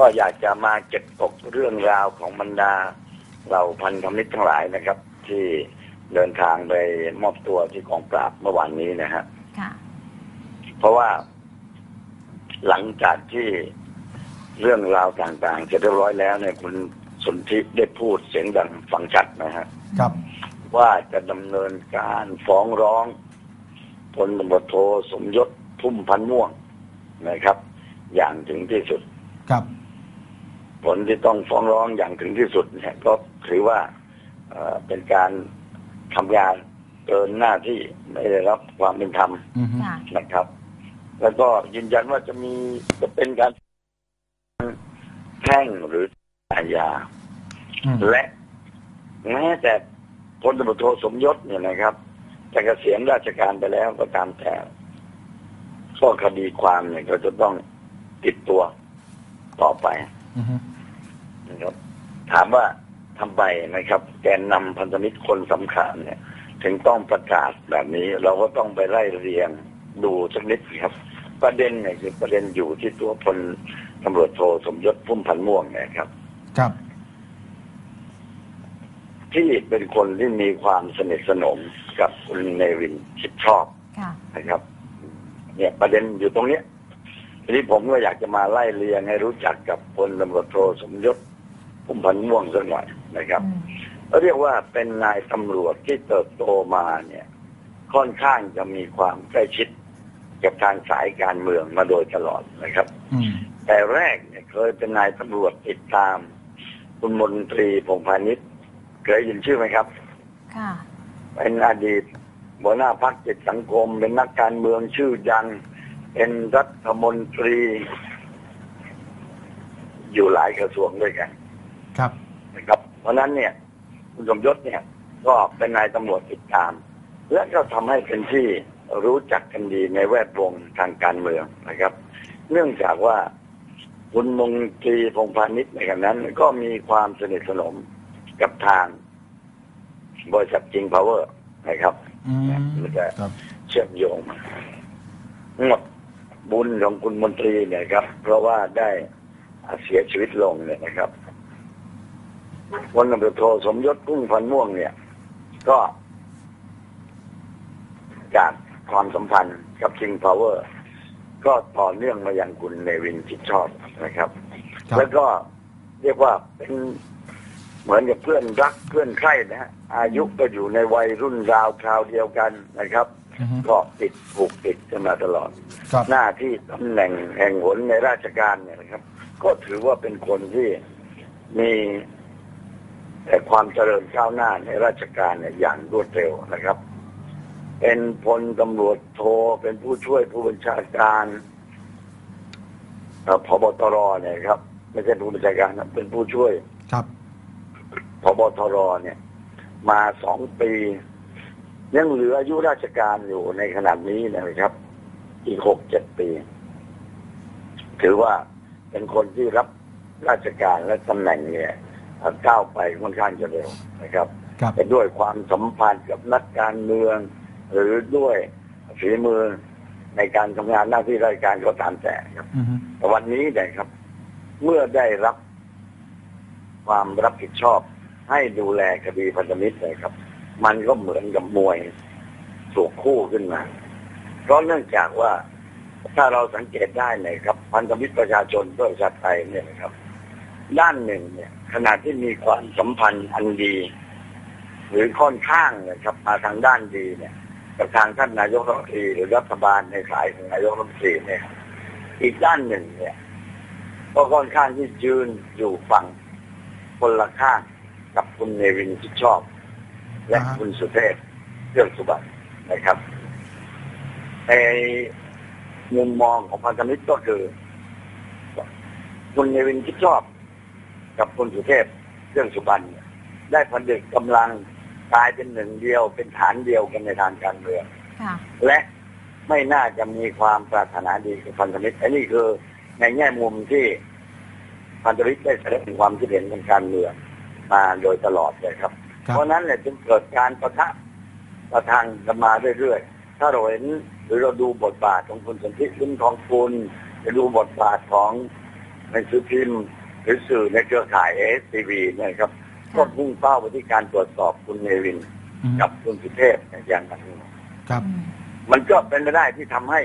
ก็อยากจะมาเก็บตกเรื่องราวของบรรดาเราพันธมิตรทั้งหลายนะครับ ที่เดินทางไปมอบตัวที่กองปราบเมื่อวานนี้นะฮะค่ะเพราะว่าหลังจากที่เรื่องราวต่างๆเสร็จเรียบร้อยแล้วเนี่ยคุณสนธิได้พูดเสียงดังฟังชัดนะฮะครับ ว่าจะดำเนินการฟ้องร้องพลตำรวจโทสมยศพุ่มพันธ์ม่วงนะครับ อย่างถึงที่สุด ครับ ผลที่ต้องฟ้องร้องอย่างถึงที่สุดเนี่ยก็ถือว่าเอ่อเป็นการทำงานเกินหน้าที่ไม่ได้รับความเป็นธรรมอือฮึค่ะนะครับ แล้วก็ยืนยันว่าจะมีจะเป็นการแพ่งหรืออาญาอืมและแม้แต่พลตำรวจโทสมยศเนี่ยนะครับจะเกษียณราชการไปแล้วก็ตามแต่ข้อคดีความเนี่ยก็จะต้องติดตัวต่อไปอือฮึ นะครับ ถามว่าทำไมนะครับ แกนนำพันธมิตรคนสำคัญเนี่ย ถึงต้องประกาศแบบนี้ เราก็ต้องไปไล่เรียงดูสักนิดครับ ประเด็นเนี่ยคือประเด็นอยู่ที่ตัวพลตำรวจโทสมยศพุ่มพันธ์ม่วงเนี่ยครับ ครับ ที่เป็นคนที่มีความสนิทสนมกับคุณเนวินชิดชอบค่ะนะครับ เนี่ยประเด็นอยู่ตรงเนี้ยทีนี้ผมก็อยากจะมาไล่เรียงให้รู้จักกับพลตำรวจโทสมยศ พุ่มพันธ์ม่วงสักหน่อยนะครับอืมเขาเรียกว่าเป็นนายตำรวจที่เติบโตมาเนี่ย ค่อนข้างจะมีความใกล้ชิดกับทางสายการเมืองมาโดยตลอดนะครับอืมแต่แรกเนี่ยเคยเป็นนายตำรวจติดตาม คุณมนตรีพงษ์พาณิชย์เคยยินชื่อไหมครับ ค่ะเป็นอดีตหัวหน้าพักจิตสังคม เป็นนักการเมืองชื่อดังเป็นรัฐมนตรี อยู่หลายกระทรวงด้วยกัน ครับนะครับ เพราะฉะนั้นเนี่ย คุณสมยศเนี่ย ก็เป็นนายตำรวจติดตาม และก็ทำให้เป็นที่รู้จักกันดีในแวดวงทางการเมืองนะครับ เนื่องจากว่าคุณมงตรีพงษ์พาณิชย์ในขณะนั้น ก็มีความสนิทสนมกับทางบริษัทจริงพาวเวอร์นะครับอืมมันจะครับเชื่อมโยงมาหมดบุญของคุณมนตรีเนี่ยครับ เพราะว่าได้เสียชีวิตลงเนี่ยนะครับ พลตำรวจโทสมยศพุ่งพันธ์ม่วงเนี่ย ก็ จากความสัมพันธ์กับคิงพาวเวอร์ก็ต่อเนื่องมาอย่างคุณเนวินชิดชอบนะครับครับ แล้วก็เรียกว่าเป็นเหมือนกับเพื่อนรักเพื่อนใคร่นะฮะอายุก็อยู่ในวัยรุ่นราวคราวเดียวกันนะครับอือฮึก็ติดผูกติดกันมาตลอดครับหน้าที่ตำแหน่งแห่งหนในราชการเนี่ยนะครับ ก็ถือว่าเป็นคนที่มี แต่ความเจริญก้าวหน้าในราชการเนี่ยอย่างรวดเร็วนะครับ เป็นพลตำรวจโทเป็นผู้ช่วยผู้บัญชาการเอ่อพบตรเนี่ยครับ ไม่ใช่ผู้บัญชาการนะเป็นผู้ช่วยครับพบทรเนี่ย มาสองปียังเหลืออายุราชการอยู่ในขนาดนี้นะครับ อีกหกเจ็ดปี ถือว่าเป็นคนที่รับราชการและตำแหน่งเนี่ยเอ่อ ก้าวไปค่อนข้างจะเร็วนะครับครับเป็นด้วยความสัมพันธ์กับนักการเมือง หรือด้วยฝีมือในการทำงานหน้าที่ราชการก็ตามแต่ครับอือฮึแต่วันนี้เนยครับ เมื่อได้รับความรับผิดชอบ ให้ดูแลคดีพันธมิตรเลยครับ มันก็เหมือนกับมวยสูกคู่ขึ้นมา เพราะเนื่องจากว่าถ้าเราสังเกตได้เนี่ยครับ พันธมิตรประชาชนเพื่อประชาไทยเนี่ยนะครับ ด้านหนึ่งเนี่ยขณะที่มีความสัมพันธ์อันดี หรือค่อนข้างนะครับมาทางด้านดีเนี่ยกับทางท่านนายกรัฐมนตรีหรือรัฐบาลในสายของนายกรัฐมนตรีเนี่ยอีกด้านหนึ่งเนี่ย ก็ค่อนข้างที่ยืนอยู่ฝั่งคนละข้างกับคุณเนวินชิดชอบ และอ่าฮะคุณสุเทพเรื่องสุบัตินะครับในมุมมองของพันธมิตรก็คือ คุณเนวินชิดชอบ กับคุณสุเทพเรื่องสุบันเนี่ยได้ผนึกกำลังกลายเป็นหนึ่งเดียวเป็นฐานเดียวกันในทางการเมืองค่ะและไม่น่าจะมีความปรารถนาดีกับพันธมิตรอันนี้คือในแง่มุมที่พันธมิตรได้แสดงความคิดเห็นทางการเมืองมาโดยตลอดเลยครับครับเพราะฉะนั้นเนี่ยจึงเกิดการประทะประทังกันมาเรื่อยๆ ถ้าเราเห็นหรือเราดูบทบาทของคุณสนธิลิ้มทองคุณจะดูบทบาทของในสื่อพิมพ์ หรือสื่อในเครือข่ายเอสทีวีนะครับก็มุ่งเป้าไปที่การตรวจสอบคุณเนวินอืมกับคุณสุเทพอย่างนั้นครับอืมมันก็เป็นไปได้ที่ทำให้